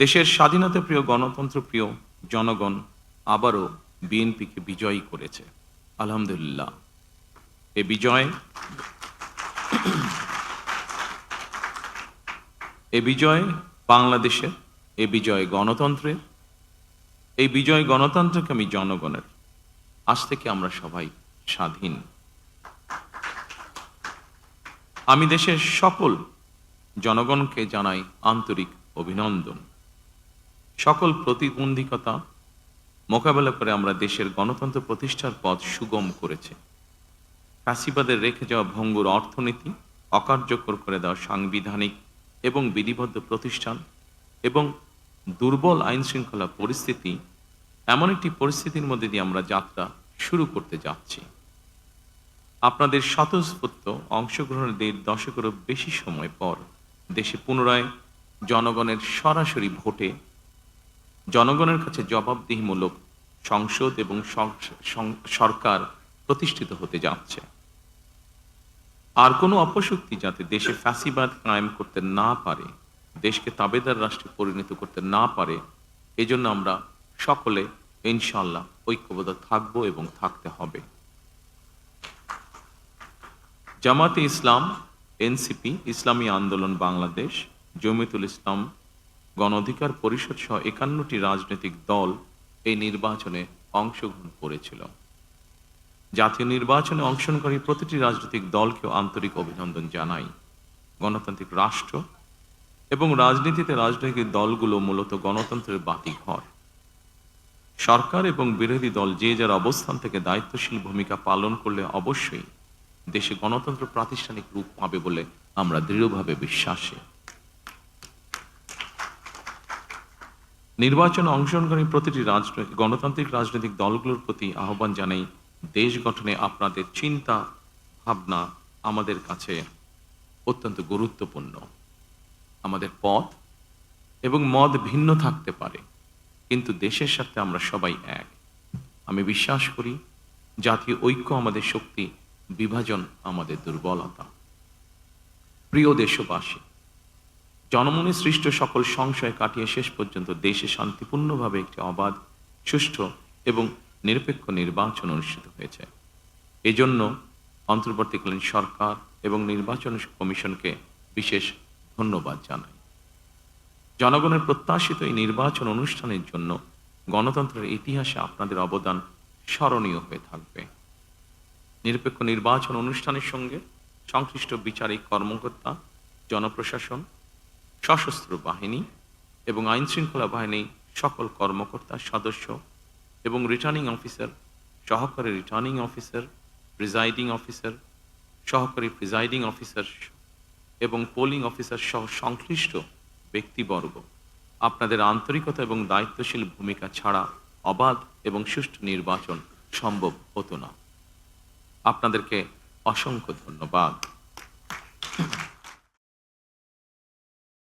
দেশের স্বাধীনতা প্রিয়, গণতন্ত্র প্রিয় জনগণ আবারও বিএনপিকে বিজয়ী করেছে। আলহামদুলিল্লাহ। এ বিজয় এ বিজয় বাংলাদেশের, এ বিজয় গণতন্ত্রের, এই বিজয় গণতন্ত্রকামী জনগণের। আজ থেকে আমরা সবাই স্বাধীন। আমি দেশের সকল জনগণকে জানাই আন্তরিক অভিনন্দন। সকল প্রতিবন্ধকতা মোকাবেলা করে আমরা দেশের গণতন্ত্র প্রতিষ্ঠার পথ সুগম করেছে। ফ্যাসিবাদের রেখে যাওয়া ভঙ্গুর অর্থনীতি অকার্যকর করে দেওয়া সাংবিধানিক এবং বিধিবদ্ধ প্রতিষ্ঠান এবং দুর্বল আইন শৃঙ্খলা পরিস্থিতি এমন একটি পরিস্থিতির মধ্যে দিয়ে আমরা যাত্রা শুরু করতে যাচ্ছি। আপনাদের স্বতঃস্ফূর্ত অংশগ্রহণের দেড় দশকেরও বেশি সময় পর দেশে পুনরায় জনগণের সরাসরি ভোটে জনগণের কাছে জবাবদিহিমূলক সংসদ এবং সরকার প্রতিষ্ঠিত হতে যাচ্ছে। আর কোনো অপশক্তি যাতে দেশে ফ্যাসিবাদ কায়েম করতে না পারে, দেশকে তাবেদার রাষ্ট্রে পরিণত করতে না পারে, এজন্য আমরা সকলে ইনশাল্লাহ ঐক্যবদ্ধ থাকব এবং থাকতে হবে। জামাতে ইসলাম, এনসিপি, ইসলামী আন্দোলন বাংলাদেশ, জমিতুল ইসলাম গণ অধিকার পরিষদ সহ একান্নটি রাজনৈতিক দল এই নির্বাচনে অংশগ্রহণ করেছিল। জাতীয় নির্বাচনে অংশগ্রহণকারী প্রতিটি রাজনৈতিক দলকেও আন্তরিক অভিনন্দন জানাই। গণতান্ত্রিক রাষ্ট্র এবং রাজনীতিতে রাজনৈতিক দলগুলো মূলত গণতন্ত্রের বাতিঘর সরকার এবং বিরোধী দল যে যার অবস্থান থেকে দায়িত্বশীল ভূমিকা পালন করলে অবশ্যই দেশে গণতন্ত্র প্রাতিষ্ঠানিক রূপ পাবে বলে আমরা দৃঢ়ভাবে বিশ্বাসী। নির্বাচনে অংশগ্রহণকারী প্রতিটি রাজনৈতিক, গণতান্ত্রিক রাজনৈতিক দলগুলোর প্রতি আহ্বান জানাই, দেশ গঠনে আপনাদের চিন্তা, ভাবনা আমাদের কাছে অত্যন্ত গুরুত্বপূর্ণ। আমাদের পথ এবং মত ভিন্ন থাকতে পারে, কিন্তু দেশের সাথে আমরা সবাই এক। আমি বিশ্বাস করি, জাতীয় ঐক্য আমাদের শক্তি, বিভাজন আমাদের দুর্বলতা। প্রিয় দেশবাসী জনমনে সৃষ্ট সকল সংশয় কাটিয়ে শেষ পর্যন্ত দেশে শান্তিপূর্ণভাবে একটি অবাধ, সুষ্ঠু এবং নিরপেক্ষ নির্বাচন অনুষ্ঠিত হয়েছে। এজন্য অন্তর্বর্তীকালীন সরকার এবং নির্বাচন কমিশনকে বিশেষ ধন্যবাদ জানাই। জনগণের প্রত্যাশিত এই নির্বাচন অনুষ্ঠানের জন্য গণতন্ত্রের ইতিহাসে আপনাদের অবদান স্মরণীয় হয়ে থাকবে। নিরপেক্ষ নির্বাচন অনুষ্ঠানের সঙ্গে সংশ্লিষ্ট বিচারিক কর্মকর্তা, জনপ্রশাসন সশস্ত্র বাহিনী এবং আইন শৃঙ্খলা বাহিনী সকল কর্মকর্তা সদস্য এবং রিটার্নিং অফিসার সহকারী রিটার্নিং অফিসার প্রিজাইডিং অফিসার সহকারী প্রিজাইডিং অফিসার এবং পোলিং অফিসার সহ সংশ্লিষ্ট ব্যক্তিবর্গ। আপনাদের আন্তরিকতা এবং দায়িত্বশীল ভূমিকা ছাড়া অবাধ এবং সুষ্ঠু নির্বাচন সম্ভব হতো না। আপনাদেরকে অসংখ্য ধন্যবাদ।